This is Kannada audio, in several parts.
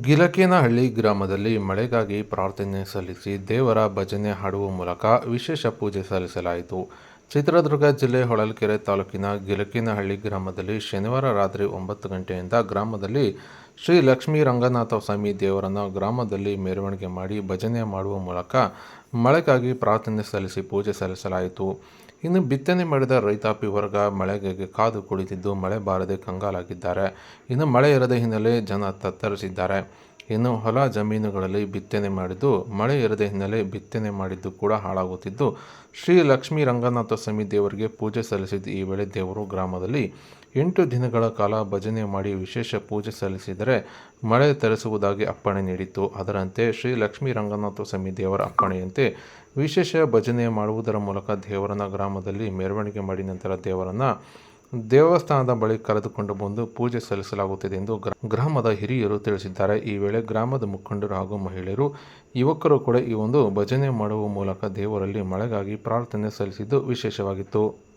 ಗಿಲಕೇನಹಳ್ಳಿ ಗ್ರಾಮದಲ್ಲಿ ಮಳೆಗಾಗಿ ಪ್ರಾರ್ಥನೆ ಸಲ್ಲಿಸಿ ದೇವರ ಭಜನೆ ಹಾಡುವ ಮೂಲಕ ವಿಶೇಷ ಪೂಜೆ ಸಲ್ಲಿಸಲಾಯಿತು. ಚಿತ್ರದುರ್ಗ ಜಿಲ್ಲೆ ಹೊಳಲ್ಕೆರೆ ತಾಲೂಕಿನ ಗಿಲಕೇನಹಳ್ಳಿ ಗ್ರಾಮದಲ್ಲಿ ಶನಿವಾರ ರಾತ್ರಿ ಒಂಬತ್ತು ಗಂಟೆಯಿಂದ ಗ್ರಾಮದಲ್ಲಿ ಶ್ರೀ ಲಕ್ಷ್ಮೀ ರಂಗನಾಥ ಸ್ವಾಮಿ ದೇವರನ್ನು ಗ್ರಾಮದಲ್ಲಿ ಮೆರವಣಿಗೆ ಮಾಡಿ ಭಜನೆ ಮಾಡುವ ಮೂಲಕ ಮಳೆಗಾಗಿ ಪ್ರಾರ್ಥನೆ ಸಲ್ಲಿಸಿ ಪೂಜೆ ಸಲ್ಲಿಸಲಾಯಿತು. ಇನ್ನು ಬಿತ್ತನೆ ಮಾಡಿದ ರೈತಾಪಿ ವರ್ಗ ಮಳೆಗೆ ಕಾದು ಕುಳಿತಿದ್ದು ಮಳೆ ಬಾರದೆ ಕಂಗಾಲಾಗಿದ್ದಾರೆ. ಇನ್ನು ಮಳೆ ಇರದ ಹಿನ್ನೆಲೆ ಜನ ತತ್ತರಿಸಿದ್ದಾರೆ. ಇನ್ನು ಹೊಲ ಜಮೀನುಗಳಲ್ಲಿ ಬಿತ್ತನೆ ಮಾಡಿದ್ದು, ಮಳೆ ಇರದ ಹಿನ್ನೆಲೆ ಬಿತ್ತನೆ ಮಾಡಿದ್ದು ಕೂಡ ಹಾಳಾಗುತ್ತಿದ್ದು, ಶ್ರೀ ಲಕ್ಷ್ಮೀ ರಂಗನಾಥ ಸ್ವಾಮಿ ದೇವರಿಗೆ ಪೂಜೆ ಸಲ್ಲಿಸಿದ ಈ ವೇಳೆ ದೇವರು ಗ್ರಾಮದಲ್ಲಿ ಎಂಟು ದಿನಗಳ ಕಾಲ ಭಜನೆ ಮಾಡಿ ವಿಶೇಷ ಪೂಜೆ ಸಲ್ಲಿಸಿದರೆ ಮಳೆ ತರಿಸುವುದಾಗಿ ಅಪ್ಪಣೆ ನೀಡಿತ್ತು. ಅದರಂತೆ ಶ್ರೀ ಲಕ್ಷ್ಮೀ ರಂಗನಾಥ ಸ್ವಾಮಿ ದೇವರ ಅಪ್ಪಣೆಯಂತೆ ವಿಶೇಷ ಭಜನೆ ಮಾಡುವುದರ ಮೂಲಕ ದೇವರನ್ನ ಗ್ರಾಮದಲ್ಲಿ ಮೆರವಣಿಗೆ ಮಾಡಿ ನಂತರ ದೇವರನ್ನ ದೇವಸ್ಥಾನದ ಬಳಿ ಕರೆದುಕೊಂಡು ಬಂದು ಪೂಜೆ ಸಲ್ಲಿಸಲಾಗುತ್ತಿದೆ ಎಂದು ಗ್ರಾ- ಗ್ರಾಮದ ಹಿರಿಯರು ತಿಳಿಸಿದ್ದಾರೆ. ಈ ವೇಳೆ ಗ್ರಾಮದ ಮುಖಂಡರು ಹಾಗೂ ಮಹಿಳೆಯರು, ಯುವಕರು ಕೂಡ ಈ ಒಂದು ಭಜನೆ ಮಾಡುವ ಮೂಲಕ ದೇವರಲ್ಲಿ ಮಳೆಗಾಗಿ ಪ್ರಾರ್ಥನೆ ಸಲ್ಲಿಸಿದ್ದು ವಿಶೇಷವಾಗಿತ್ತು.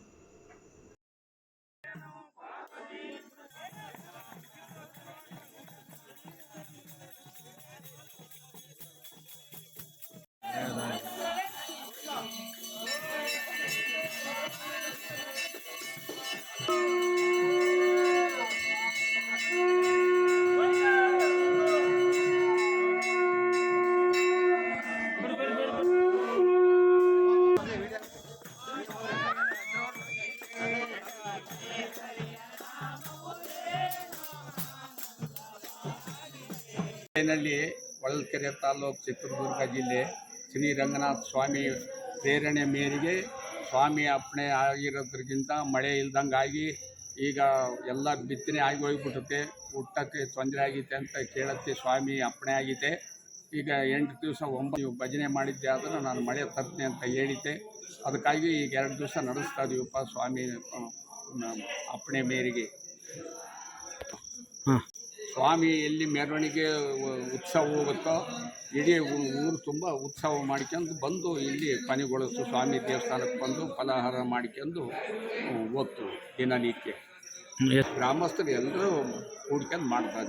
ನಲ್ಲಿ ಹೊಳಲ್ಕೆರೆ ತಾಲೂಕು ಚಿತ್ರದುರ್ಗ ಜಿಲ್ಲೆ ಶ್ರೀ ರಂಗನಾಥ ಸ್ವಾಮಿ ಪ್ರೇರಣೆ ಮೇರೆಗೆ ಸ್ವಾಮಿ ಅಪ್ಪಣೆ ಆಗಿರೋದ್ರಗಿಂತ ಮಳೆ ಇಲ್ದಂಗಾಗಿ ಈಗ ಎಲ್ಲ ಬಿತ್ತನೆ ಆಗಿ ಹೋಗ್ಬಿಟ್ಟತೆ ಊಟಕ್ಕೆ ತೊಂದರೆ ಆಗೈತೆ ಅಂತ ಕೇಳತ್ತೆ ಸ್ವಾಮಿ ಅಪ್ಪಣೆ ಆಗಿದೆ ಈಗ ಎಂಟು ದಿವಸ ಒಂಬತ್ತು ಭಜನೆ ಮಾಡಿದ್ದೆ ಆದರೂ ನಾನು ಮಳೆ ತರ್ತೀನಿ ಅಂತ ಹೇಳಿದ್ದೆ. ಅದಕ್ಕಾಗಿ ಈಗ ಎರಡು ದಿವಸ ನಡೆಸ್ತಾ ಇದೀವಪ್ಪ ಸ್ವಾಮಿ ಅಪ್ಪಣೆ ಮೇರೆಗೆ. ಸ್ವಾಮಿ ಎಲ್ಲಿ ಮೆರವಣಿಗೆ ಉತ್ಸವ ಹೋಗುತ್ತೋ ಇಡೀ ಊರು ತುಂಬ ಉತ್ಸವ ಮಾಡ್ಕೊಂಡು ಬಂದು ಇಲ್ಲಿ ಪನಿಗೊಳಿಸು ಸ್ವಾಮಿ ದೇವಸ್ಥಾನಕ್ಕೆ ಬಂದು ಫಲಾಹಾರ ಮಾಡ್ಕೊಂಡು ಹೋಗ್ತು ದಿನನಿತ್ಯ. ಗ್ರಾಮಸ್ಥರು ಎಲ್ಲರೂ ಕೂಡ್ಕೊಂಡು ಮಾಡ್ತಾ